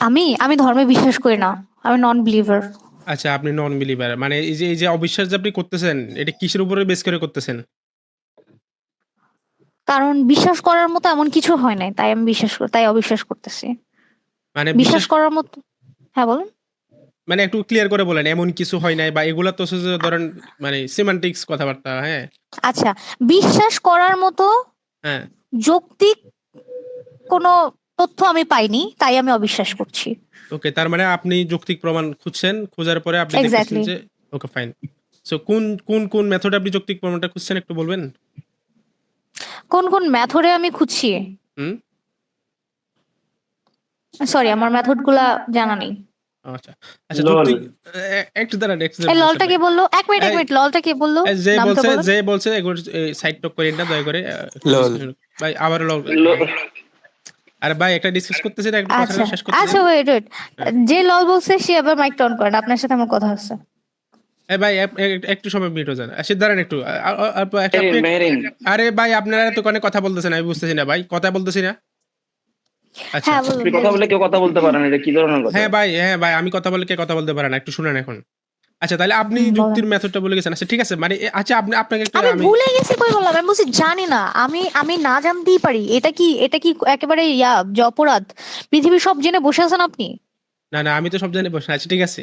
আমি আমি ধর্মে বিশ্বাস করি না। আমি নন বিলিভার আচ্ছা আপনি নন বিলিভার মানে এই যে এই যে অবিশ্বাস যে আপনি করতেছেন এটা কিসের উপরে বেস করে করতেছেন? কারণ বিশ্বাস করার মতো এমন কিছু হয় নাই তাই আমি বিশ্বাস করি তাই অবিশ্বাস করতেছি। মানে বিশ্বাস করার মতো হ্যাঁ বলুন। মানে একটু ক্লিয়ার করে বলেন এমন কিছু হয় নাই বা এগুলা তো ধরেন মানে সিমান্টিক্স কথাবার্তা হ্যাঁ? আচ্ছা বিশ্বাস করার মতো হ্যাঁ। যৌক্তিক কোনো তথ্য আমি পাইনি তাই আমি অবিশ্বাস করছি। ওকে তার মানে আপনি যৌক্তিক প্রমাণ খুঁজছেন খোঁজার পরে আপনি Exactly. যে ওকে ফাইন সো কোন কোন কোন মেথডে আপনি যৌক্তিক প্রমাণটা খুঁজছেন একটু বলবেন? কোন কোন মেথডে আমি খুঁজছি? হুম? সরি আমার মেথডগুলা জানা নেই। আচ্ছা আচ্ছা যৌক্তিক একটু দাঁড়ান এই ললটা কে বলল? এক মিনিট এক মিনিট ললটা কে বলল? যে বলছে যে বলছে সাইড টক করেন না দয়া করে লল। ভাই আবার লল। আরে ভাই একটা ডিসকাস করতেছি না একটা আচ্ছা। কথা শেষ করতে আচ্ছা ওয়েট ওয়েট যে লল বলছে সে আবার মাইক অন করেন আপনার সাথে আমার কথা হচ্ছে। এই ভাই এক- এক- একটু সময় মিনিট যান। আচ্ছা দাঁড়ান একটু। আরে ভাই আপনারা এত কানে কথা বলতেছেন আমি বুঝতেছি না ভাই। কথা বলতেছি না? আচ্ছা হ্যাঁ আপনি কথা বলে কেউ কথা বলতে পারেন এটা কি ধরনের কথা? হ্যাঁ ভাই হ্যাঁ ভাই আমি কথা বলে কে কথা বলতে পারেন একটু শুনেন এখন। আচ্ছা তাহলে আপনি যুক্তির মেথডটা বলে গেছেন। আচ্ছা ঠিক আছে মানে আচ্ছা আপনি আপনাকে একটু আমি ভুলে গেছি কই বললাম আমি বলছি জানি না। আমি আমি না জানতেই পারি। এটা কি এটা কি একেবারে ইয়া যে অপরাধ? পৃথিবীর সব জেনে বসে আছেন আপনি? না না আমি তো সব জানি বসে আছি ঠিক আছে।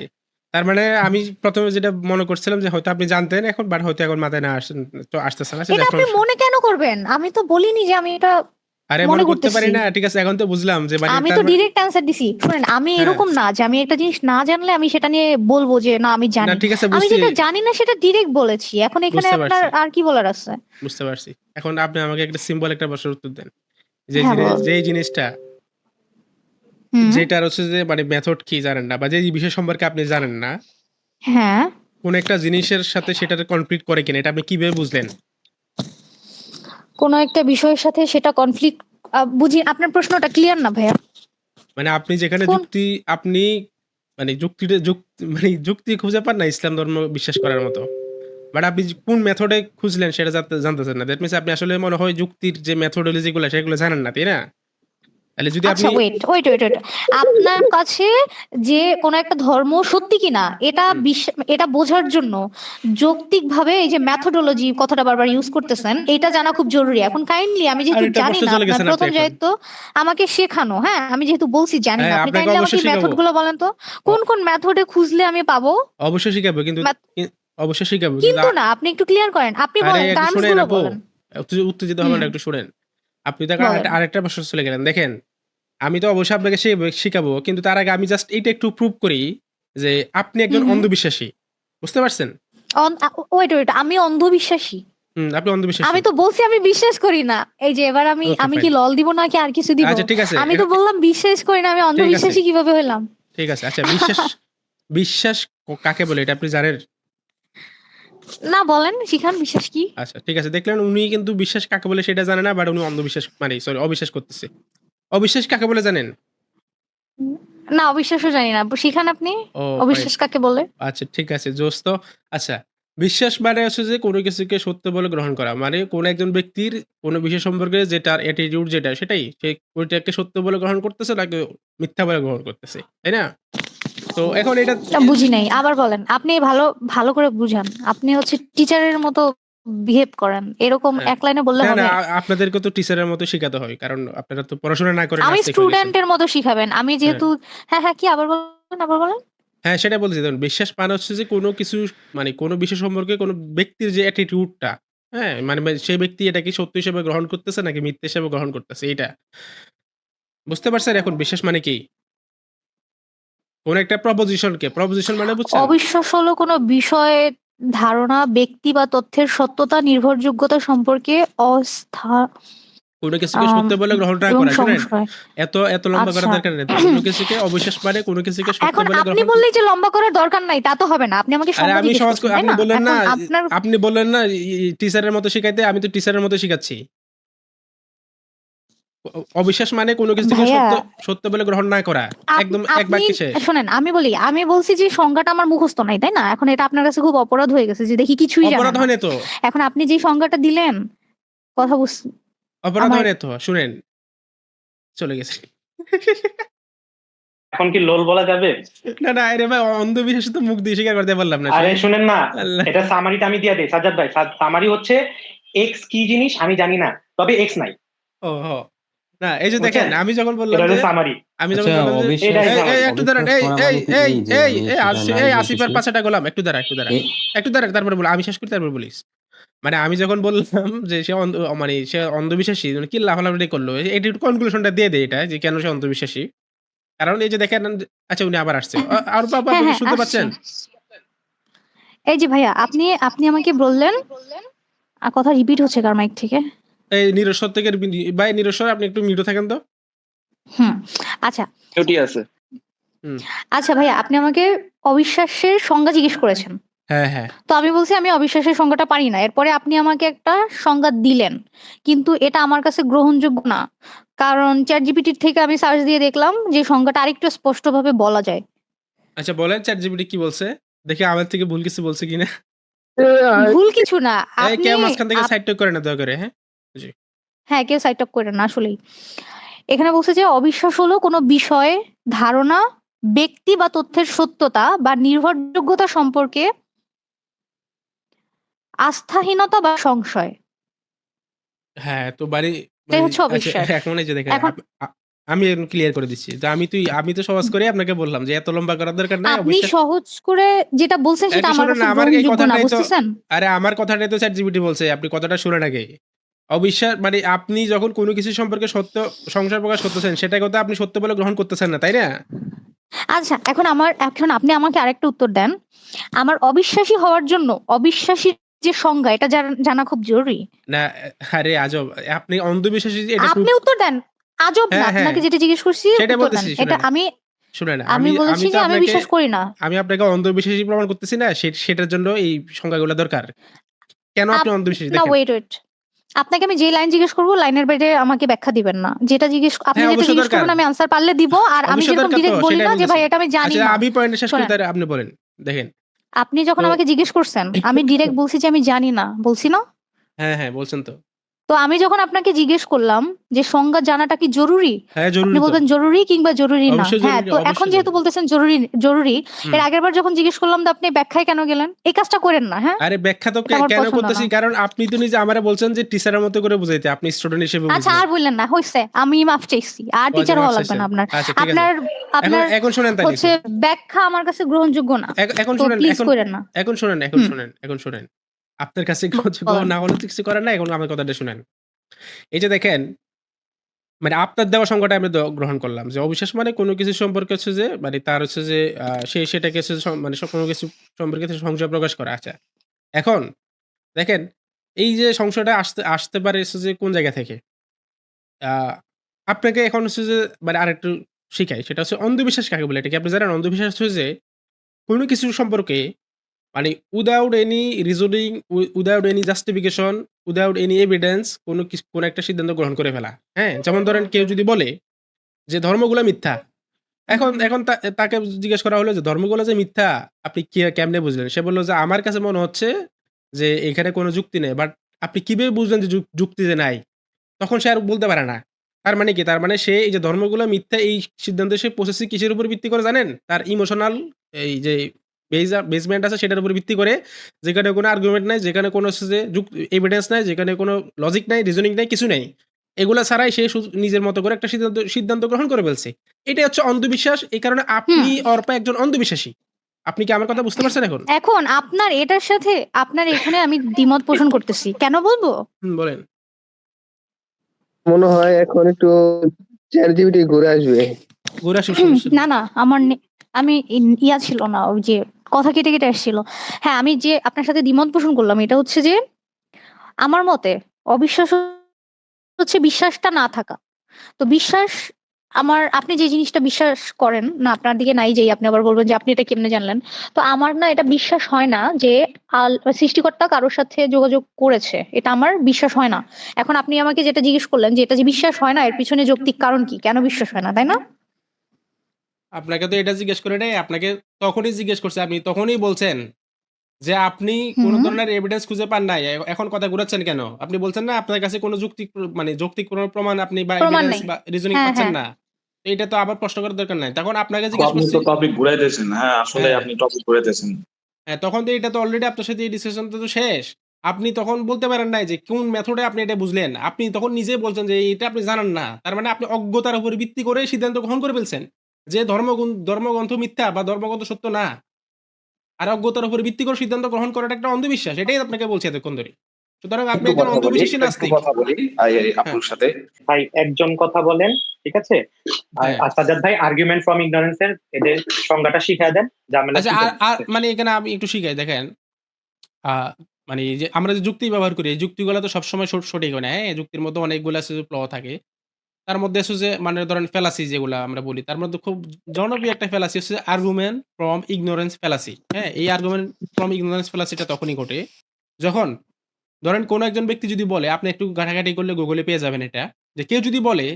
তার মানে আমি প্রথমে যেটা মনে করছিলাম যে হয়তো আপনি জানতেন এখন বাট হয়তো এখন মাথায় না আসেন তো আসতেছে না এটা আপনি মনে কেন করবেন? আমি তো বলিনি যে আমি এটা আরে মনে করতে পারি না ঠিক আছে এখন তো বুঝলাম যে মানে আমি তো ডিরেক্ট দিছি। শুনেন আমি হ্যাঁ। এরকম না যে আমি একটা জিনিস না জানলে আমি সেটা নিয়ে বলব যে না আমি জানি না ঠিক আছে আমি যেটা জানি না সেটা ডিরেক্ট বলেছি। এখন এখানে আপনার আর কি বলার আছে? বুঝতে পারছি। এখন আপনি আমাকে একটা সিম্বল একটা প্রশ্নের উত্তর দেন। যে হ্যাঁ। যে জিনিসটা যেটার হচ্ছে যে মানে মেথড কি জানেন না বা যে বিষয় সম্পর্কে আপনি জানেন না হ্যাঁ। কোন একটা জিনিসের সাথে সেটার কনফ্লিক্ট করে কিনা এটা আপনি কীভাবে বুঝলেন? কোন একটা বিষয়ের সাথে সেটা কনফ্লিক্ট বুঝি আপনার প্রশ্নটা ক্লিয়ার না ভাইয়া? মানে আপনি যেখানে যুক্তি আপনি মানে যুক্তিটা যুক্তি মানে যুক্তি খুঁজে পান না ইসলাম ধর্ম বিশ্বাস করার মতো। বাট আপনি কোন মেথডে খুঁজলেন সেটা জানতে- জানতেছেন না। দ্যাট মিনস আপনি আসলে মনে হয় যুক্তির যে মেথডোলজিগুলো সেগুলো জানেন না তাই না? তাহলে যদি আপনি আচ্ছা ওয়েট ওয়েট ওয়েট ওয়েট আপনার কাছে যে কোন একটা ধর্ম সত্যি কিনা এটা এটা বোঝার জন্য যৌক্তিক ভাবে এই যে মেথোডোলজি কথাটা বারবার ইউজ করতেছেন এটা জানা খুব জরুরি। এখন কাইন্ডলি আমি যেহেতু জানি না আপনার প্রথম। দায়িত্ব আমাকে শেখানো হ্যাঁ? আমি যেহেতু বলছি জানি না হ্যাঁ, আপনি কাইন্ডলি আমাকে অবশ্যই শেখাবো। মেথডগুলো বলেন তো। কোন কোন মেথডে খুঁজলে আমি পাবো? অবশ্যই শিখাবো কিন্তু অবশ্যই শিখাবো কিন্তু না আপনি একটু ক্লিয়ার করেন। আপনি বলেন একটু টার্মস শুনেনগুলো আপু। বলেন। উত্তেজিত হবেন একটু শুনেন। আপনি বলেন। আরেকটা- প্রশ্ন চলে গেলেন। দেখেন আমি তো অবশ্যই আপনাকে শিখাবো- শিখাবো কিন্তু তার আগে আমি জাস্ট এইটা একটু প্রুভ করি যে আপনি একজন। অন্ধবিশ্বাসী। বুঝতে পারছেন? ওয়েট ওয়েট আমি অন্ধবিশ্বাসী। আপনি অন্ধবিশ্বাসী। আমি তো বলছি আমি বিশ্বাস করি না। এই যে এবার আমি আমি কি লল দিব নাকি আর কিছু দিব? আচ্ছা ঠিক আছে। আমি তো বললাম বিশ্বাস করি না আমি অন্ধবিশ্বাসী কীভাবে হলাম? ঠিক আছে। আচ্ছা বিশ্বাস বিশ্বাস কাকে বলে? এটা আপনি জানেন? না বলেন শিখান বিশ্বাস কি? আচ্ছা ঠিক আছে। দেখলেন উনি কিন্তু বিশ্বাস কাকে বলে সেটা জানে না বাট উনি অন্ধবিশ্বাস মানে সরি অবিশ্বাস করতেছে। অবিশ্বাস কাকে বলে জানেন? না অবিশ্বাসও জানি না। শিখান আপনি? অবিশ্বাস কাকে বলে? আচ্ছা ঠিক আছে জোস্ত। আচ্ছা বিশ্বাস মানে হচ্ছে যে কোনো কিছুকে সত্য বলে গ্রহণ করা। মানে কোন একজন ব্যক্তির কোনো বিষয় সম্পর্কে যেটার অ্যাটিটিউড যেটা সেটাই। সে ওইটাকে সত্য বলে গ্রহণ করতেছে নাকি মিথ্যা বলে গ্রহণ করতেছে? তাই না? তো এখন এটা বুঝি নাই। আবার বলেন আপনি ভালো ভালো করে বুঝান। আপনি হচ্ছে টিচারের মতো বিহেভ করেন। এরকম হ্যাঁ। এক লাইনে বললে হবে। না আপনাদেরকে তো টিচারের মতো শেখাতে হয় কারণ আপনারা তো পড়াশোনা না করে আমি স্টুডেন্টের মতো শিখাবেন। আমি যেহেতু হ্যাঁ হ্যাঁ কি আবার বলেন আবার বলেন? হ্যাঁ সেটা বলছি ধরুন বিশ্বাস মানে হচ্ছে যে কোনো কিছু মানে কোনো বিষয় সম্পর্কে কোনো ব্যক্তির যে অ্যাটিটিউডটা হ্যাঁ মানে মানে সেই ব্যক্তি এটাকে সত্য হিসেবে গ্রহণ করতেছে নাকি মিথ্যা হিসেবে গ্রহণ করতেছে এটা বুঝতে পারছেন এখন? বিশ্বাস মানে কি? কোন একটা প্রপোজিশনকে প্রপোজিশন মানে বুঝছেন? অবিশ্বাস হলো কোনো বিষয়ে ধারণা ব্যক্তি বা তথ্যের সত্যতা নির্ভরযোগ্যতা সম্পর্কে অস্থা কোনো কিছুকে সত্য বলে গ্রহণ করা শুনেন এত এত লম্বা করার আচ্ছা। দরকার নেই। কোনো কিছুকে অবিশ্বাস মানে কোনো কিছুকে সত্য এখন বলে আপনি গ্রহণ বললেই যে লম্বা করার দরকার নাই তা তো হবে না। আপনি আমাকে আরে আমি সহজ আপনি বললেন না আপনি বললেন না টিচারের মতো শিখাইতে আমি তো টিচারের মতো শিখাচ্ছি। অবিশ্বাস মানে কোনো কিছু সত্য সত্য বলে গ্রহণ না করা। একদম এক বাক্যে শেষ। শোনেন আমি বলি আমি বলছি যে সংজ্ঞাটা আমার মুখস্থ নাই তাই না? এখন এটা আপনার কাছে খুব অপরাধ হয়ে গেছে যে দেখি কিছুই জানেন অপরাধ। হয় না তো? এখন আপনি যে সংজ্ঞাটা দিলেন কথা বুঝ অপরাধ হয় না তো? শুনেন। চলে গেছে। এখন কি লোল বলা যাবে? না না আরে ভাই অন্ধবিশ্বাসে তো মুখ দিয়ে স্বীকার করতে পারলাম না আরে শুনেন। না এটা সামারিটা আমি দিয়ে দিই সাজ্জাদ ভাই। সামারি হচ্ছে এক্স কি জিনিস আমি জানি না তবে এক্স নাই। ও ও না এই যে দেখেন আমি যখন বললাম এটা সামারি আমি যখন আচ্ছা, বললাম একটু দাঁড়ান এই এই এই এই এই আসি- এই যে আসিফের কিছু। গোলাম একটু দাঁড়া একটু দাঁড়া। একটু দাঁড়া তারপরে বল আমি শেষ করি তারপরে বলিস। মানে আমি যখন বললাম যে সে মানে সে অন্ধবিশ্বাসী মানে কি লাফালাফি করল এটা একটু কনক্লুশনটা দিয়ে দেয় এটা যে কেন সে অন্ধবিশ্বাসী। কারণ এই যে দেখেন আচ্ছা উনি আবার আসছে। আর বাবা হ্যাঁ আপনি হ্যাঁ শুনতে পাচ্ছেন? এই যে ভাইয়া আপনি আপনি আমাকে বললেন আর কথা রিপিট হচ্ছে কার মাইক থেকে? এই নিরস্বর থেকে ভাই নিরস্বর আপনি একটু মিউটে থাকেন তো। হুম আচ্ছা। ছুটি আছে। আচ্ছা ভাইয়া আপনি আমাকে অবিশ্বাসের সংজ্ঞা জিজ্ঞেস করেছেন। হ্যাঁ হ্যাঁ। তো আমি বলছি আমি অবিশ্বাসের সংজ্ঞাটা পারি না। এরপরে আপনি আমাকে একটা সংজ্ঞা দিলেন। কিন্তু এটা আমার কাছে গ্রহণযোগ্য না। কারণ চ্যাট জিপিটির থেকে আমি সার্চ দিয়ে দেখলাম যে সংজ্ঞাটা আরেকটু স্পষ্টভাবে বলা যায়। আচ্ছা বলেন চ্যাট জিপিটি কি বলছে? দেখি আমার থেকে ভুল কিছু বলছে কিনা। ভুল কিছু না। আপনি মাঝখান থেকে সাইড করে না দয়া করে হ্যাঁ? হ্যাঁ কেউ সাইট আপ করে না আসলেই। এখানে বলছে যে অবিশ্বাস হলো কোনো বিষয়ে ধারণা ব্যক্তি বা তথ্যের সত্যতা বা নির্ভরযোগ্যতা সম্পর্কে আস্থাহীনতা বা সংশয়। হ্যাঁ তো বাড়ি এটাই হচ্ছে আচ্ছা, অবিশ্বাস। এখন এই যে দেখেন এখন- আপ- আ- আমি ক্লিয়ার করে দিচ্ছি তো আমি তুই আমি তো সহজ করে আপনাকে বললাম যে এত লম্বা করার দরকার নাই আপনি অবিশ্বাস সহজ করে যেটা বলছেন সেটা আমার শুনুন কাছে আমার এই গ্রহণযোগ্য না কথাটাই তো- বুঝতেছেন? আরে আমার কথাটাই তো চ্যাট জিপিটি বলছে আপনি কথাটা শুনেন আগে। অবিশ্বাস মানে আপনি যখন কোনো কিছু সম্পর্কে সত্য সংসার প্রকাশ করতেছেন সেটা কথা আপনি সত্য বলে গ্রহণ করতেছেন না তাই না? আচ্ছা এখন আমার এখন আপনি আমাকে আরেকটা উত্তর দেন। আমার অবিশ্বাসী হওয়ার জন্য অবিশ্বাসী যে সংজ্ঞা এটা জানা- খুব জরুরি। না আরে আজব আপনি অন্ধবিশ্বাসী এটা আপনি উত্তর দেন। আজব না হ্যাঁ, হ্যাঁ। আপনাকে যেটা জিজ্ঞেস করছি সেটা বলতেছি, এটা আমি শুনেন আমি আমি বলেছি যে আমি বিশ্বাস করি না। আমি আপনাকে অন্ধবিশ্বাসী প্রমাণ করতেছি না সেটার জন্য এই সংখ্যাগুলো দরকার। কেন আপনি আপ- অন্ধবিশ্বাসী না ওয়েট ওয়েট আপনাকে আমি যে লাইন জিজ্ঞেস করব লাইনের বাইরে আমাকে ব্যাখ্যা দিবেন না। যেটা জিজ্ঞেস আপনি হ্যাঁ, যেটা জিজ্ঞেস করুন করবেন আমি আনসার পারলে দিব আর আমি যেরকম ডিরেক্ট বলি না যে ভাই এটা আমি জানি আচ্ছা না। আমি পয়েন্ট শেষ করি তাহলে আপনি বলেন দেখেন। আপনি যখন আমাকে জিজ্ঞেস করছেন আমি ডিরেক্ট বলছি যে আমি জানি না। বলছি না? হ্যাঁ হ্যাঁ বলছেন তো। তো আমি যখন আপনাকে জিজ্ঞেস করলাম যে সংজ্ঞা জানাটা কি জরুরি? হ্যাঁ আপনি বলবেন জরুরি কিংবা জরুরি না। হ্যাঁ তো এখন যেহেতু বলতেছেন জরুরি জরুরি। এর আগের বার যখন জিজ্ঞেস করলাম তো আপনি ব্যাখ্যায় কেন গেলেন? এই কাজটা করেন না হ্যাঁ? আরে ব্যাখ্যা তো কেন করতেছি কারণ আপনি তো নিজে আমারে বলছেন যে টিচারের মতো করে বুঝাইতে আপনি স্টুডেন্ট হিসেবে আচ্ছা আর বললেন না হয়েছে আমি মাফ চাইছি আর টিচার আচ্ছা, হওয়া লাগবে না আপনার। আচ্ছা ঠিক আছে। আপনার আপনার এখন শুনেন তাহলে হচ্ছে ব্যাখ্যা আমার কাছে গ্রহণযোগ্য না। এখন শুনেন এখন শুনেন এখন শুনেন এখন শুনেন। আপনার কাছে গ্রহণযোগ্য না হলে কিছু করার না এখন আমার কথাটা শুনেন। এই যে দেখেন মানে আপনার দেওয়া সংখ্যাটা আমি গ্রহণ করলাম যে অবিশ্বাস মানে কোনো কিছু সম্পর্কে হচ্ছে যে মানে তার হচ্ছে যে সে সেটাকে হচ্ছে মানে কোনো কিছু সম্পর্কে সংশয় প্রকাশ করা। আছে এখন দেখেন এই যে সংশয়টা আসতে আসতে পারে হচ্ছে যে কোন জায়গা থেকে? আহ, আপনাকে এখন হচ্ছে যে মানে আরেকটু শিখাই সেটা হচ্ছে অন্ধবিশ্বাস কাকে বলে? এটা কি আপনি জানেন? অন্ধবিশ্বাস হচ্ছে যে কোনো কিছু সম্পর্কে মানে without any reasoning without any justification without any evidence কোনো কোনো একটা সিদ্ধান্ত গ্রহণ করে ফেলা। হ্যাঁ যেমন ধরেন কেউ যদি বলে যে ধর্মগুলো মিথ্যা, এখন এখন তাকে জিজ্ঞেস করা হলো যে ধর্মগুলো যে মিথ্যা, আপনি কি, কেমনে বুঝলেন? সে বলল যে আমার কাছে মনে হচ্ছে যে এখানে কোনো যুক্তি নেই বাট আপনি কীভাবে বুঝলেন যে যুক- যুক্তি যে নাই? তখন সে আর বলতে পারে না। তার মানে কি? তার মানে সে এই যে ধর্মগুলো মিথ্যা, এই সিদ্ধান্তে সে পৌঁছেছে কিসের উপর ভিত্তি করে জানেন? তার ইমোশনাল এই যে বেসমেন্ট আছে সেটার উপর ভিত্তি করে যেখানে কোনো আর্গুমেন্ট নাই যেখানে কোনো যে এভিডেন্স নাই যেখানে কোনো লজিক নাই রিজনিং নাই কিছু নাই এগুলা ছাড়াই সে নিজের মতো করে একটা সিদ্ধান্ত সিদ্ধান্ত গ্রহণ করে ফেলছে। এটাই হচ্ছে অন্ধবিশ্বাস এই কারণে আপনি অর্পা একজন অন্ধবিশ্বাসী। আপনি কি আমার কথা বুঝতে পারছেন এখন? এখন আপনার এটার সাথে আপনার এখানে আমি দ্বিমত পোষণ করতেছি। কেন বলব? বলেন। মনে হয় এখন একটু চ্যাট জিপিটি ঘুরে আসবে গোরা না না আমার আমি ইয়া ছিল না ওই যে কথা কেটে কেটে আসছিল। হ্যাঁ আমি যে আপনার সাথে দ্বিমত পোষণ করলাম, এটা হচ্ছে যে, আমার মতে অবিশ্বাস হচ্ছে বিশ্বাসটা না থাকা। তো বিশ্বাস আমার, আপনি যে জিনিসটা বিশ্বাস করেন, না, আপনার দিকে নাই যেই, আপনি আবার বলবেন যে, আপনি এটা কেমনে জানলেন? তো আমার না এটা বিশ্বাস হয় না যে, আল- সৃষ্টিকর্তা কারোর সাথে যোগাযোগ করেছে। এটা আমার বিশ্বাস হয় না। এখন আপনি আমাকে যেটা জিজ্ঞেস করলেন যে, এটা যে বিশ্বাস হয় না, এর পিছনে যৌক্তিক কারণ কি? কেন বিশ্বাস হয় না, তাই না? আপনাকে তো এটা জিজ্ঞেস করে নাই আপনাকে তখনই জিজ্ঞেস করছে আপনি তখনই বলছেন যে আপনি কোন হুম। ধরনের এভিডেন্স খুঁজে পান নাই এ- এখন কথা ঘুরাচ্ছেন কেন আপনি বলছেন না আপনার কাছে কোনো যুক্তি মানে যৌক্তিক কোনো প্রমাণ আপনি বা প্রমাণ এভিডেন্স নাই। বা রিজনিং হ্যাঁ, পাচ্ছেন হ্যাঁ। না এটা তো আবার প্রশ্ন করার দরকার নাই তখন আপনাকে আপু, জিজ্ঞেস আপনি করছি তো টপিক ঘুরাইতেছেন হ্যাঁ আসলে হ্যাঁ। আপনি টপিক ঘুরাইতেছেন হ্যাঁ তখন তো এটা তো অলরেডি আপনার সাথে এই ডিসকাশন তো শেষ আপনি তখন বলতে পারেন নাই যে কোন মেথডে আপনি এটা বুঝলেন আপনি তখন নিজে বলছেন যে এটা আপনি জানেন না তার মানে আপনি অজ্ঞতার উপর ভিত্তি করে সিদ্ধান্ত গ্রহণ করে ফেলছেন যে ধর্মগ্রন্থ ধর্মগ্রন্থ মিথ্যা বা ধর্মগ্রন্থ সত্য না আর অজ্ঞতার উপর ভিত্তি করে সিদ্ধান্ত গ্রহণ করাটা একটা অন্ধবিশ্বাস এটাই আপনাকে বলছি এতক্ষণ ধরে। সুতরাং আপনি একজন অন্ধবিশ্বাসী নাস্তিক কথা বলি আই আই সাথে। ভাই একজন কথা বলেন ঠিক আছে? আর হ্যাঁ। ভাই আর্গুমেন্ট ফ্রম ইগনোরেন্স এর এদের সংজ্ঞাটা শিখিয়ে দেন ঝামেলা আচ্ছা আর আর মানে এখানে আমি একটু শিখাই দেখেন। আহ, মানে এই যে আমরা যে যুক্তি ব্যবহার করি এই যুক্তিগুলো তো সবসময় সঠিক হয় না হ্যাঁ? যুক্তির মধ্যে অনেকগুলো আছে ফ্ল থাকে। তার মধ্যে আছে যে মানে ধরেন ফেলাসি যেগুলা আমরা বলি, তার মধ্যে খুব জনপ্রিয় একটা ফেলাসি হচ্ছে আর্গুমেন্ট ফ্রম ইগনোরেন্স ফেলাসি হ্যাঁ এই আর্গুমেন্ট ফ্রম ইগনোরেন্স ফেলাসিটা তখনই ঘটে যখন ধরেন কোনো একজন ব্যক্তি যদি বলে, আপনি একটু ঘাটাঘাটি করলে গুগলে পেয়ে যাবেন এটা, যে কেউ যদি বলে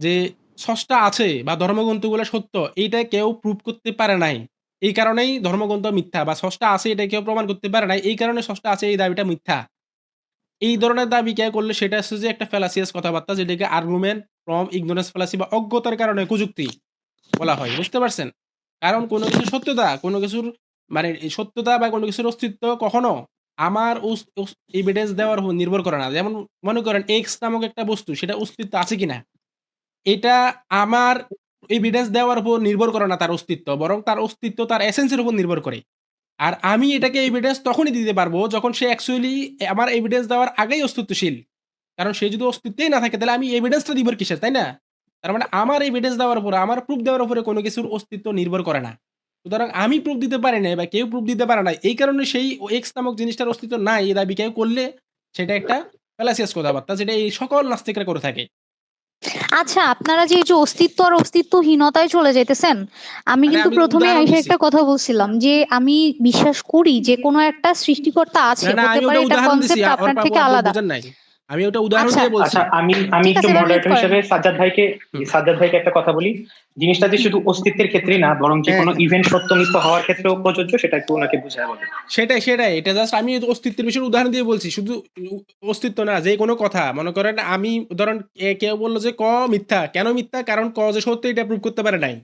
যে ষষ্ঠা আছে বা ধর্মগ্রন্থগুলো সত্য, এইটা কেউ প্রুভ করতে পারে নাই। এই কারণেই ধর্মগ্রন্থ মিথ্যা বা ষষ্ঠা আছে এটা কেউ প্রমাণ করতে পারে নাই, এই কারণে ষষ্ঠা আছে এই দাবিটা মিথ্যা। এই ধরনের দাবি কে করলে সেটা হচ্ছে যে একটা ফেলাসিয়াস কথাবার্তা যেটাকে আর্গুমেন্ট ফ্রম ইগনোরেন্স ফেলাসি বা অজ্ঞতার কারণে কুযুক্তি বলা হয়, বুঝতে পারছেন? কারণ কোনো কিছু সত্যতা, কোনো কিছুর মানে সত্যতা বা কোনো কিছুর অস্তিত্ব কখনো আমার এভিডেন্স দেওয়ার নির্ভর করে না। যেমন মনে করেন এক্স নামক একটা বস্তু, সেটা অস্তিত্ব আছে কিনা? এটা আমার এভিডেন্স দেওয়ার উপর নির্ভর করে না তার অস্তিত্ব, বরং তার অস্তিত্ব তার এসেন্সের উপর নির্ভর করে। আর আমি এটাকে এভিডেন্স তখনই দিতে পারব যখন সে অ্যাকচুয়ালি আমার এভিডেন্স দেওয়ার আগেই অস্তিত্বশীল। কারণ সে যদি অস্তিত্বই না থাকে তাহলে আমি এভিডেন্সটা দিব কিসের তাই না? তার মানে আমার এভিডেন্স দেওয়ার উপরে আমার প্রুফ দেওয়ার উপরে কোনো কিছুর অস্তিত্ব নির্ভর করে না। সুতরাং আমি প্রুফ দিতে পারি না বা কেউ প্রুফ দিতে পারে না এই কারণে সেই এক্স নামক জিনিসটার অস্তিত্ব নাই এই দাবি কেউ করলে সেটা একটা ফেলাসিয়াস কথাবার্তা যেটা এই সকল নাস্তিকরা করে থাকে। আচ্ছা আপনারা যে যে অস্তিত্ব আর অস্তিত্বহীনতায় চলে যেতেছেন আমি কিন্তু প্রথমে এসে একটা কথা বলছিলাম যে আমি বিশ্বাস করি যে কোনো একটা সৃষ্টিকর্তা আছে হতে পারে এটা কনসেপ্ট আপনার থেকে আলাদা। বুঝেন নাই। আমি ওটা উদাহরণ আচ্ছা, দিয়ে বলছি। আচ্ছা আমি আমি একটু মডারেটর হিসেবে সাজ্জাদ ভাইকে সাজ্জাদ ভাইকে একটা কথা বলি। জিনিসটা যে শুধু অস্তিত্বের ক্ষেত্রেই না বরং যে হ্যাঁ। কোনো ইভেন্ট সত্য মিথ্য হওয়ার ক্ষেত্রেও প্রযোজ্য সেটা একটু ওনাকে বুঝায় বলেন। সেটাই সেটাই এটা জাস্ট আমি অস্তিত্বের বিষয়ে উদাহরণ দিয়ে বলছি শুধু অস্তিত্ব না যে কোনো কথা। মনে করেন আমি ধরেন কে- কেউ বলল যে ক মিথ্যা কেন মিথ্যা? কারণ ক যে সত্যি এটা প্রুভ করতে পারে নাই।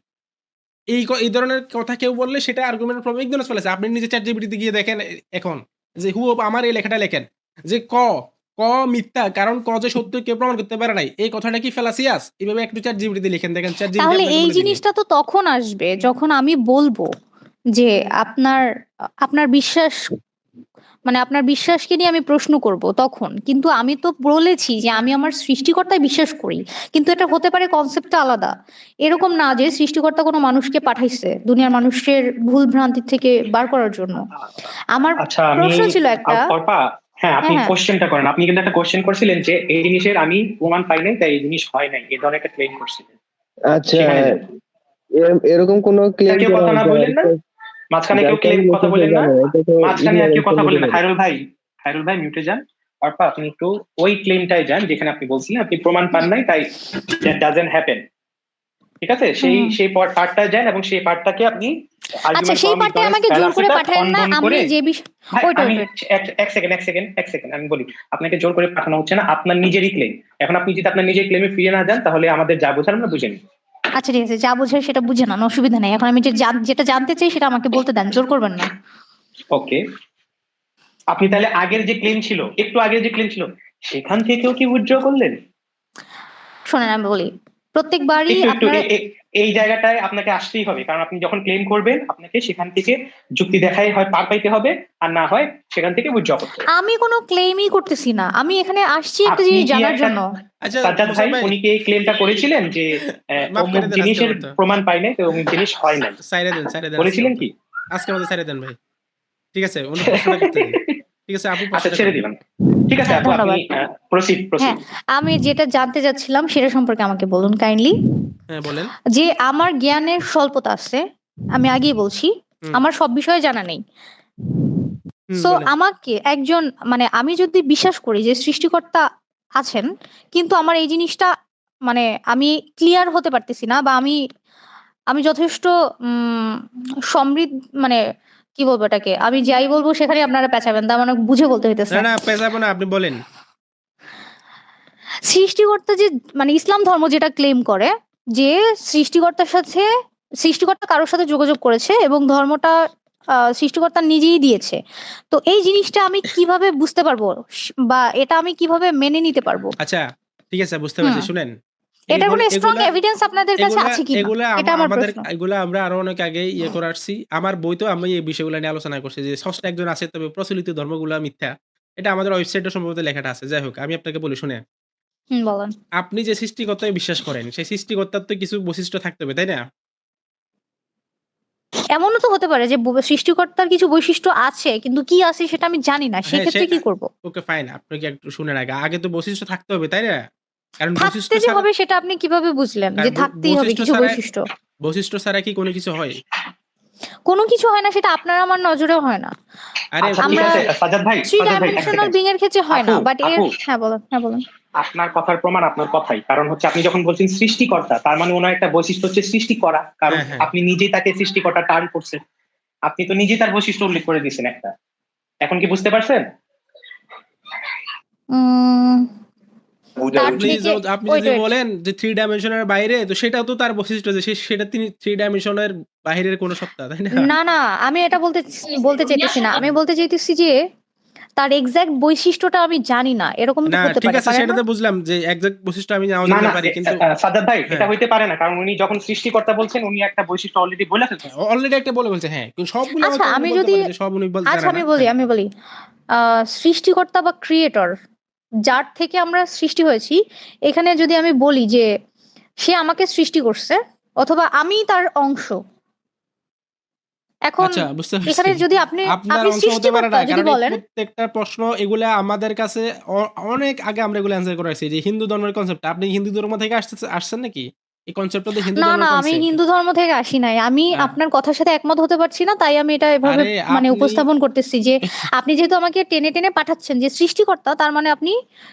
এই এই ধরনের কথা কেউ বললে সেটা আর্গুমেন্ট ফ্রম ইগনোরেন্স ফেলেছে। আপনি নিজে চ্যাট জিবিটিতে গিয়ে দেখেন এখন যে হু আমার এই লেখাটা লেখেন। যে ক ক মিথ্যা কারণ ক যে সত্য কেউ প্রমাণ করতে পারে নাই। এই কথাটা কি ফেলাসিয়াস? এইভাবে একটু চ্যাট জিবিটিতে লিখেন দেখেন চ্যাট তাহলে এই জিনিসটা তো তখন আসবে যখন আমি বলব যে আপনার আপনার বিশ্বাস মানে আপনার বিশ্বাসকে নিয়ে আমি প্রশ্ন করব তখন। কিন্তু আমি তো বলেছি যে আমি আমার সৃষ্টিকর্তায় বিশ্বাস করি কিন্তু এটা হতে পারে কনসেপ্টটা আলাদা। এরকম না যে সৃষ্টিকর্তা কোনো মানুষকে পাঠাইছে দুনিয়ার মানুষের ভুল ভ্রান্তি থেকে বার করার জন্য। আমার আচ্ছা প্রশ্ন ছিল একটা। হ্যাঁ আপনি হ্যাঁ। কোশ্চেনটা করেন। আপনি কিন্তু একটা কোশ্চেন করছিলেন যে এই জিনিসের আমি প্রমাণ পাই নাই তাই এই জিনিস হয় নাই। এই ধরনের একটা ক্লেম করছিলেন। আচ্ছা এরকম কোন ক্লেম কেউ কথা না বললেন না? মাঝখানে কেউ ক্লেম কথা বলেন না? মাঝখানে আর কেউ কথা বলেন না। খায়রুল ভাই খায়রুল ভাই মিউটে যান। অর্পা আপনি একটু ওই ক্লেমটাই যান যেখানে আপনি বলছিলেন আপনি প্রমাণ পান নাই তাই ডাজেন্ট হ্যাপেন ঠিক আছে? সেই। সেই পার্টটা যান এবং সেই পার্টটাকে আপনি আচ্ছা সেই পার্টে আমাকে জোর করে পাঠান না আমি যে বিষয় আমি এক- সেকেন্ড এক সেকেন্ড এক সেকেন্ড আমি বলি আপনাকে জোর করে পাঠানো হচ্ছে না আপনার নিজেরই ক্লেম এখন আপনি যদি আপনার নিজের ক্লেমে ফিরে না যান তাহলে আমাদের যা বোঝার আমরা বুঝে নিই। আচ্ছা ঠিক আছে যা বোঝায় সেটা বুঝে না অসুবিধা নেই। এখন আমি যে যেটা জানতে চাই সেটা আমাকে বলতে দেন জোর করবেন না। ওকে। আপনি তাহলে আগের যে ক্লেম ছিল একটু আগের যে ক্লেম ছিল সেখান থেকেও কি উইথড্র করলেন? শোনেন আমি বলি প্রত্যেকবারই আপনারা এই জায়গাটায় আপনাকে আসতেই হবে। কারণ আপনি যখন ক্লেম করবেন আপনাকে সেখান থেকে যুক্তি দেখাই হয় পার পাইতে হবে। আর না হয় সেখান থেকে উইথড্র করতে হবে। আমি কোনো ক্লেমই করতেছি না। আমি এখানে আসছি একটা জিনিস জানার জন্য। আচ্ছা সাজ্জাদ ভাই উনি কি এই ক্লেমটা করেছিলেন যে আহ, অমুক জিনিসের প্রমাণ পাই নাই তো অমুক জিনিস হয় নাই। সাইরে দেন সাইরে দেন বলেছিলেন কি? আজকে আমাদের সাইরে দেন ভাই। ঠিক আছে উনি প্রশ্নটা করতে। ঠিক আছে আপু আচ্ছা ছেড়ে দিলাম। ঠিক আছে হ্যাঁ, আপু আপনি প্রসিড প্রসিড। আমি যেটা জানতে চাচ্ছিলাম সেটা সম্পর্কে আমাকে বলুন কাইন্ডলি। হ্যাঁ বলেন। যে আমার জ্ঞানের স্বল্পতা আছে আমি আগেই বলছি আমার সব বিষয়ে জানা নেই। সো আমাকে একজন মানে আমি যদি বিশ্বাস করি যে সৃষ্টিকর্তা আছেন কিন্তু আমার এই জিনিসটা মানে আমি ক্লিয়ার হতে পারতেছি না বা আমি আমি যথেষ্ট উম সমৃদ্ধ মানে কি বলব এটাকে? আমি যাই বলব সেখানে আপনারা পেঁচাবেন তা মানে বুঝে বলতে হইতেছে। না না পেঁচাবো না আপনি বলেন। সৃষ্টিকর্তা যে মানে ইসলাম ধর্ম যেটা ক্লেম করে যে সৃষ্টিকর্তার সাথে সৃষ্টিকর্তা কারোর সাথে যোগাযোগ করেছে এবং ধর্মটা সৃষ্টিকর্তা নিজেই দিয়েছে। তো এই জিনিসটা আমি কীভাবে বুঝতে পারব? বা এটা আমি কীভাবে মেনে নিতে পারব? আচ্ছা ঠিক আছে বুঝতে পারছি শুনেন। এটা কোনো স্ট্রং এভিডেন্স আপনাদের কাছে আছে কি এগুলা এটা আমার আমাদের এগুলা আমরা আরও অনেক আগে ইয়ে করে আসছি। আমার বইতেও আমি এই বিষয়গুলো নিয়ে আলোচনা করছি যে ষষ্ঠ একজন আছে তবে প্রচলিত ধর্মগুলা মিথ্যা। এটা আমাদের ওয়েবসাইটে সম্ভবত লেখাটা আছে। যাই হোক আমি আপনাকে বলি শুনে বলেন। আপনি যে সৃষ্টিকর্তায় বিশ্বাস করেন সেই সৃষ্টিকর্তার তো কিছু বৈশিষ্ট্য থাকতে হবে তাই না? এমনও তো হতে পারে যে সৃষ্টিকর্তার কিছু বৈশিষ্ট্য আছে কিন্তু কি আছে সেটা আমি জানি না। সেক্ষেত্রে কি করব? ওকে ফাইন আপনি কি একটু শুনে আগে আগে তো বৈশিষ্ট্য থাকতে হবে তাই না? কারণ থাকতে যে হবে সেটা আপনি কীভাবে বুঝলেন? যে থাকতেই হবে কিছু বৈশিষ্ট্য। বৈশিষ্ট্য ছাড়া কি কোনো কিছু হয়? কোনো কিছু হয় না সেটা আপনার আমার নজরেও হয় না। আরে আচ্ছা আমরা- সাজাদ ভাই থ্রি সাজাদ ভাই এক ডাইমেনশনাল বিং এর ক্ষেত্রে হয় না বাট এর হ্যাঁ বলেন হ্যাঁ বলেন। আপনার কথার প্রমাণ আপনার কথাই কারণ হচ্ছে আপনি যখন বলছেন সৃষ্টিকর্তা তার মানে ওনার একটা বৈশিষ্ট্য হচ্ছে সৃষ্টি করা কারণ হ্যাঁ, হ্যাঁ। আপনি নিজেই তাকে সৃষ্টিকর্তা টার্ন করছেন। আপনি তো নিজেই তার বৈশিষ্ট্য উল্লেখ করে দিয়েছেন একটা। এখন কি বুঝতে পারছেন? আপনি যদি বলেন যে থ্রি ডাইমেনশনের বাইরে তো সেটাও তো তার বৈশিষ্ট্য যে সেটা তিনি থ্রি ডাইমেনশনের বাইরের কোনো সত্তা তাই না? না না আমি এটা বলতে বলতে চাইতেছি না। আমি বলতে চাইতেছি যে তার এক্সাক্ট বৈশিষ্ট্যটা আমি জানি না। এরকম তো না হতে ঠিক পারে আছে সেটা তো বুঝলাম যে একজাক্ট বৈশিষ্ট্য আমি নাও না জানতে পারি কিন্তু সাজাদ ভাই এটা হ্যাঁ। হইতে পারে না কারণ উনি যখন সৃষ্টিকর্তা বলছেন উনি একটা বৈশিষ্ট্য অলরেডি বলে ফেলছেন। অলরেডি একটা বলে বলছে হ্যাঁ কিন্তু সবগুলো আচ্ছা, আমি যদি- সব উনি বলতে আচ্ছা আমি বলি হ্যাঁ। আমি বলি। আহ, সৃষ্টিকর্তা বা ক্রিয়েটর যার থেকে আমরা সৃষ্টি হয়েছি এখানে যদি আমি বলি যে সে আমাকে সৃষ্টি করছে অথবা আমি তার অংশ। এখন আচ্ছা এখানে যদি আপনি আপনি সৃষ্টিকর্তা যদি বলেন প্রত্যেকটা প্রশ্ন এগুলা আমাদের কাছে অনেক আগে আমরা এগুলো অ্যান্সার করে আসছি যে হিন্দু ধর্মের কনসেপ্ট আপনি হিন্দু ধর্ম থেকে আসতে আসছেন নাকি? এই কনসেপ্টটা তো হিন্দু না না আমি হিন্দু ধর্ম থেকে আসি নাই। আমি হ্যাঁ। আপনার কথার সাথে একমত হতে পারছি না তাই আমি এটা এভাবে মানে উপস্থাপন করতেছি যে আপনি যেহেতু আমাকে টেনে টেনে পাঠাচ্ছেন যে সৃষ্টিকর্তা তার মানে আপনি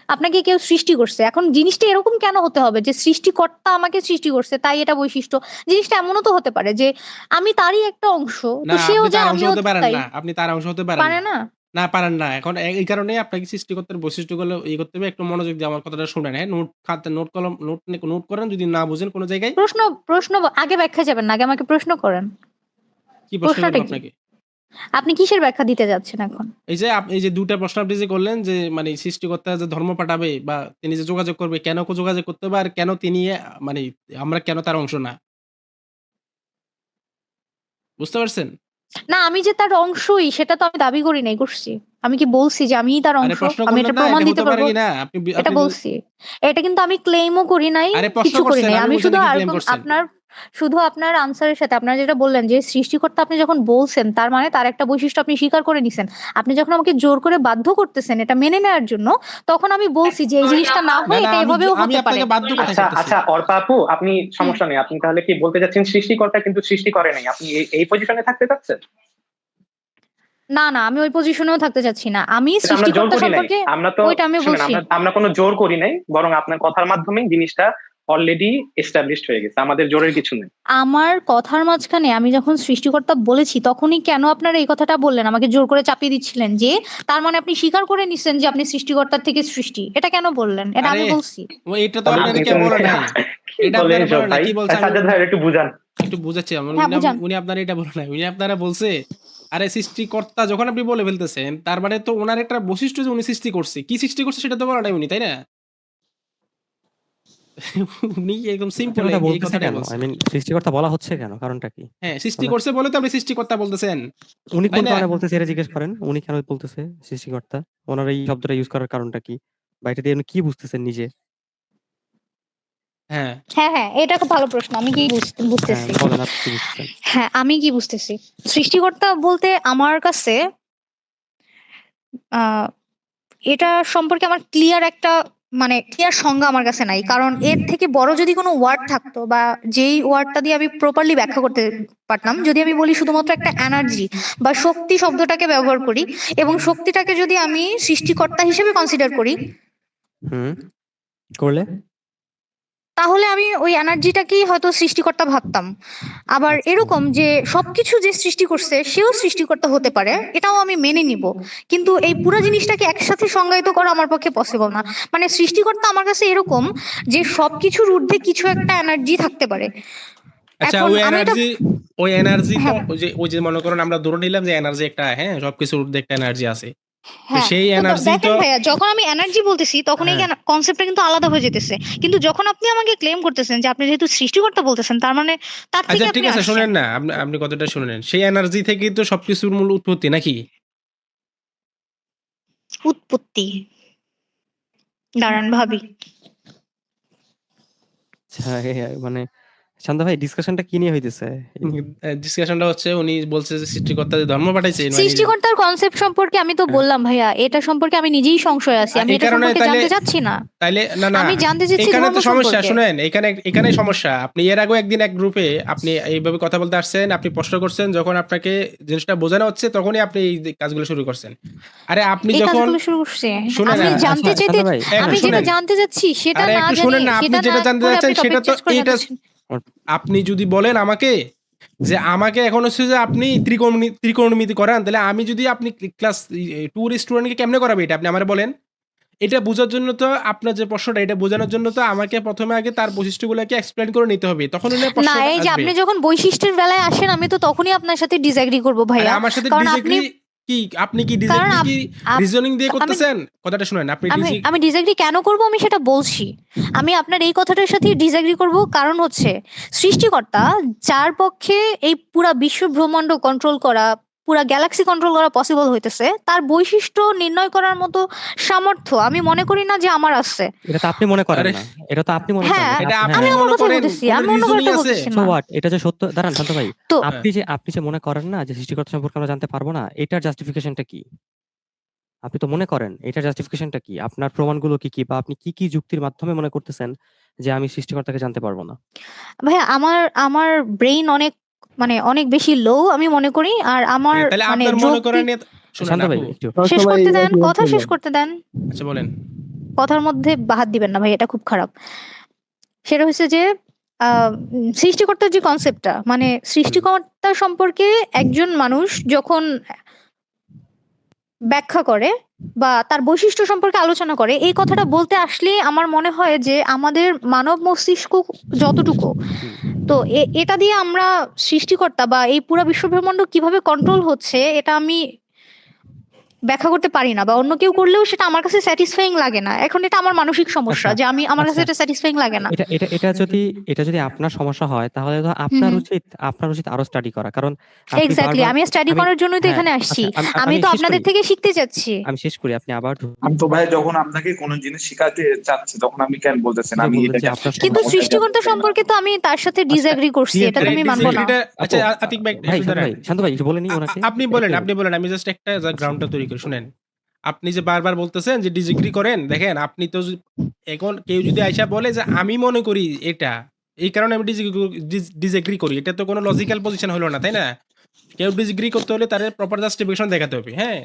আপনাকে কেউ সৃষ্টি করছে। এখন জিনিসটা এরকম কেন হতে হবে যে সৃষ্টিকর্তা আমাকে সৃষ্টি করছে? তাই এটা বৈশিষ্ট্য। জিনিসটা এমনও তো হতে পারে যে আমি তারই একটা অংশ তো সেও যে আমিও তাই। আপনি তার অংশ হতে পারেন পারে না? না পারেন না। এখন এ- এই কারণে আপনাকে সৃষ্টিকর্তার বৈশিষ্ট্যগুলো ই করতে হবে। একটু মনোযোগ দিয়ে আমার কথাটা শুনেন হ্যাঁ নোট খাতে নোট কলম নোট নোট করেন। যদি না বুঝেন কোনো জায়গায় প্রশ্ন প্রশ্ন আগে ব্যাখ্যা যাবেন না আগে আমাকে প্রশ্ন করেন। কি প্রশ্ন প্রশ্নটা কি? আপনাকে? আপনি কিসের ব্যাখ্যা দিতে যাচ্ছেন এখন? এই যে আপ- এই যে দুটা প্রশ্ন আপনি যে করলেন যে মানে সৃষ্টিকর্তা যে ধর্ম পাঠাবে বা তিনি যে যোগাযোগ করবে কেন কো যোগাযোগ করতে হবে আর কেন তিনি আহ, মানে আমরা কেন তার অংশ না? বুঝতে পারছেন? না আমি যে তার অংশই সেটা তো আমি দাবি করি নাই করছি আমি কি বলছি যে আমি তার অংশ? আমি এটা প্রমাণ দিতে পারব? না আপনি এটা বলছি। এটা কিন্তু আমি ক্লেমও করি নাই কিছু করি নাই। আমি শুধু আপনার শুধু আপনার আনসারের সাথে আপনারা যেটা বললেন যে সৃষ্টিকর্তা আপনি যখন বলছেন তার মানে তার একটা বৈশিষ্ট্য আপনি স্বীকার করে নিছেন। আপনি যখন আমাকে জোর করে বাধ্য করতেছেন এটা মেনে নেওয়ার জন্য তখন আমি বলছি যে এই জিনিসটা না হয় এটা এভাবেও হতে পারে আপনাকে বাধ্য কথা আচ্ছা আচ্ছা অর্পা আপু আপনি সমস্যা নেই। আপনি তাহলে কি বলতে যাচ্ছেন সৃষ্টিকর্তা কিন্তু সৃষ্টি করে নাই? আপনি এই- পজিশনে থাকতে চাচ্ছেন? না না আমি ওই পজিশনেও থাকতে চাচ্ছি না। আমি সৃষ্টিকর্তা সম্পর্কে আমরা তো ওইটা আমি শুনেন, বলছি। আমরা আমরা কোনো জোর করি নাই বরং আপনার কথার মাধ্যমেই জিনিসটা অলরেডি এস্টাবলিশড হয়ে গেছে আমাদের জোরের কিছু নেই। আমার কথার মাঝখানে আমি যখন সৃষ্টিকর্তা বলেছি তখনই কেন আপনারা এই কথাটা বললেন? আমাকে জোর করে চাপিয়ে দিচ্ছিলেন যে তার মানে আপনি স্বীকার করে নিচ্ছেন যে আপনি সৃষ্টিকর্তার থেকে সৃষ্টি। এটা কেন বললেন? এটা আমি বলছি। এটা তো আপনি আপনাকে তো- কে বলে নাই? এটা বলেন আপনারা না, কি বলছে আমি- সাজ্জাদ ভাই একটু বুঝান। একটু বুঝাচ্ছি আমার হ্যাঁ, উনি আপনার এটা বলে নাই। উনি আপনারা বলছে আরে সৃষ্টিকর্তা যখন আপনি বলে ফেলতেছেন তার মানে তো ওনার একটা বৈশিষ্ট্য যে উনি সৃষ্টি করছে। কি সৃষ্টি করছে সেটা তো বলা নাই উনি তাই না? উনি একদম সিম্পল কথা বলতেছে কেন? আই মিন সৃষ্টিকর্তা বলা হচ্ছে কেন? কারণটা কি? হ্যাঁ সৃষ্টি করছে বলে তো আপনি সৃষ্টিকর্তা বলতেছেন। উনি কোন কারণে বলতেছে এটা জিজ্ঞেস করেন? উনি কেন বলতেছে সৃষ্টিকর্তা? ওনার এই শব্দটা ইউজ করার কারণটা কি? বা এটা দিয়ে উনি কি বুঝতেছেন নিজে? হ্যাঁ। হ্যাঁ হ্যাঁ এটা খুব ভালো প্রশ্ন। আমি কি হ্যাঁ বুঝতেছি? হ্যাঁ আমি কি বুঝতেছি? সৃষ্টিকর্তা বলতে আমার কাছে আহ, এটা সম্পর্কে আমার ক্লিয়ার একটা মানে ক্লিয়ার সংজ্ঞা আমার কাছে নাই। কারণ এর থেকে বড় যদি কোনো ওয়ার্ড থাকতো বা যেই ওয়ার্ডটা দিয়ে আমি প্রপারলি ব্যাখ্যা করতে পারতাম, যদি আমি বলি শুধুমাত্র একটা এনার্জি বা শক্তি শব্দটাকে ব্যবহার করি এবং শক্তিটাকে যদি আমি সৃষ্টিকর্তা হিসেবে কনসিডার করি হুম, করলে? তাহলে আমি ওই এনার্জিটাকেই হয়তো সৃষ্টিকর্তা ভাবতাম। আবার এরকম যে সবকিছু যে সৃষ্টি করছে সেও সৃষ্টিকর্তা হতে পারে এটাও আমি মেনে নিব। কিন্তু এই পুরো জিনিসটাকে একসাথে সংজ্ঞায়িত করা আমার পক্ষে পসিবল না। মানে সৃষ্টিকর্তা আমার কাছে এরকম যে সবকিছুর ঊর্ধ্বে কিছু একটা এনার্জি থাকতে পারে। আচ্ছা ওই এনার্জি ওই এনার্জি হ্যাঁ। ওই যে ওই যে মনে করেন আমরা ধরে নিলাম যে এনার্জি একটা হ্যাঁ সবকিছুর ঊর্ধ্বে একটা এনার্জি আছে। সেই এনার্জি তো ভাইয়া যখন আমি এনার্জি বলতেছি তখন এই হ্যাঁ। কনসেপ্টটা কিন্তু আলাদা হয়ে যেতেছে। কিন্তু যখন আপনি আমাকে ক্লেম করতেছেন যে আপনি যেহেতু সৃষ্টিকর্তা বলতেছেন তার মানে তার থেকে আচ্ছা আপনি ঠিক আছে শুনেন না আপনি আপনি কথাটা শুনে নেন সেই এনার্জি থেকেই তো সবকিছুর মূল উৎপত্তি নাকি? উৎপত্তি। দাঁড়ান ভাবি। আচ্ছা মানে শান্ত ভাই ডিসকাশনটা কি নিয়ে হইতেছে? ডিসকাশনটা হচ্ছে উনি বলছে যে সৃষ্টিকর্তা যে ধর্ম পাঠাইছে মানে- সৃষ্টিকর্তার কনসেপ্ট সম্পর্কে আমি তো হ্যাঁ। বললাম ভাইয়া এটা সম্পর্কে আমি নিজেই সংশয় আছি। আমি এটা সম্পর্কে জানতে চাচ্ছি না। তাইলে না না আমি জানতে চাচ্ছি এখানে তো সমস্যা শুনেন এখানে এখানে সমস্যা। আপনি এর আগে একদিন এক গ্রুপে আপনি এইভাবে কথা বলতে আসছেন আপনি প্রশ্ন করছেন যখন আপনাকে জিনিসটা বোঝানো হচ্ছে তখনই আপনি এই কাজগুলো শুরু করছেন। আরে আপনি যখন শুরু করছে। আমি না, জানতে আচ্ছা, চাইতে ভাই, আমি। যেটা জানতে চাচ্ছি সেটা না জানি আপনি যেটা জানতে করে চাচ্ছেন সেটা তো যাচ্ছেন। আপনি যদি বলেন আমাকে যে আমাকে এখন হচ্ছে যে আপনি ত্রিকোণ ত্রিকোণমিতি করান তাহলে আমি যদি আপনি ক্লাস টুর স্টুডেন্টকে কেমনে করাবে এটা? আপনি আমার বলেন। এটা বোঝার জন্য তো আপনার যে প্রশ্নটা এটা বোঝানোর জন্য তো আমাকে প্রথমে আগে তার বৈশিষ্ট্যগুলোকে এক্সপ্লেন করে নিতে হবে। তখন না এই যে আপনি যখন বৈশিষ্ট্যের বেলায় আসেন আমি তো তখনই আপনার সাথে ডিসএগ্রি করব ভাইয়া। আমার সাথে ডিসএগ্রি কি আপনি কি কারণ ডিসএগ্রি রিজনিং দিয়ে করতেছেন? কথাটা শুনেন আপনি আমি ডিসএগ্রি কেন করব আমি সেটা বলছি। আমি আপনার এই কথাটার সাথে ডিসএগ্রি করব কারণ হচ্ছে সৃষ্টিকর্তা যার পক্ষে এই পুরা বিশ্ব ব্রহ্মাণ্ড কন্ট্রোল করা পুরা গ্যালাক্সি কন্ট্রোল করা পসিবল হইতেছে। তার বৈশিষ্ট্য নির্ণয় করার মতো সামর্থ্য আমি মনে করি না যে আমার আছে। এটা তো আপনি মনে করেন না। এটা তো আপনি মনে হ্যাঁ, করেন আমি আমার মনে কথা বলতেছি আমি অন্য reasoning কথা? বলতেছি না। What? এটা যে সত্য দাঁড়ান শান্ত ভাই। আপনি যে আপনি যে মনে করেন না যে সৃষ্টিকর্তা সম্পর্কে আমরা জানতে পারব না এটার জাস্টিফিকেশনটা কি? আপনি তো মনে করেন এটার জাস্টিফিকেশনটা কি? আপনার প্রমাণগুলো কি কি? বা আপনি কি কি যুক্তির মাধ্যমে মনে করতেছেন যে আমি সৃষ্টিকর্তাকে জানতে পারব না? ভাইয়া আমার আমার ব্রেইন অনেক মানে অনেক বেশি লো আমি মনে করি। আর আমার মানে শেষ করতে দেন কথা শেষ করতে দেন। আচ্ছা বলেন। কথার মধ্যে বাহাত দিবেন না ভাই এটা খুব খারাপ। সেটা হচ্ছে যে আহ, সৃষ্টিকর্তার যে কনসেপ্টটা মানে সৃষ্টিকর্তা সম্পর্কে একজন মানুষ যখন ব্যাখ্যা করে বা তার বৈশিষ্ট্য সম্পর্কে আলোচনা করে এই কথাটা বলতে আসলে আমার মনে হয় যে আমাদের মানব মস্তিষ্ক যতটুকু তো এটা দিয়ে আমরা সৃষ্টিকর্তা বা এই পুরো বিশ্বব্রহ্মাণ্ড কীভাবে কন্ট্রোল হচ্ছে এটা আমি ব্যাখ্যা করতে পারি না বা অন্য কেউ করলেও সেটা আমার কাছে স্যাটিসফাইং লাগে না। এখন এটা আমার মানসিক সমস্যা আচ্ছা, যে আমি আমার কাছে আচ্ছা। এটা স্যাটিসফাইং লাগে না। এটা এটা এটা যদি এটা যদি আপনার সমস্যা হয় তাহলে তো আপনার উচিত আপনার উচিত আরও স্টাডি করা। কারণ আপনি এক্স্যাক্টলি আমি স্টাডি করার জন্যই তো হ্যাঁ, এখানে আচ্ছা, আসছি। আমি- তো আপনাদের থেকে শিখতে চাচ্ছি। আমি শেষ করি আপনি আবার আমি তো ভাই যখন আপনাকে কোনো জিনিস শিখাতে চাচ্ছি তখন আমি কেন বলতেছেন? আমি আপনার কিন্তু সমস্যা। সৃষ্টিকর্তা সম্পর্কে তো আমি তার সাথে ডিসএগ্রি করছি এটা তো আমি মানবো না। আচ্ছা আতিক ভাই ভাই শান্ত ভাই শান্ত একটু বলে নি আ- ওনাকে। আপনি বলেন আপনি বলেন আমি জাস্ট একটা গ্রাউন্ডটা তৈরি শুনেন। আপনি যে বারবার বলতেছেন যে ডিজিগ্রি করেন, দেখেন, আপনি তো এখন কেউ যদি আইসা বলে যে আমি মনে করি এটা, এই কারণে আমি ডিসএগ্রি করি এটা তো কোনো লজিক্যাল পজিশন হলো না, তাই না? কেউ ডিসএগ্রি করতে হলে তার প্রপার জাস্টিফিকেশন দেখাতে হবে হ্যাঁ?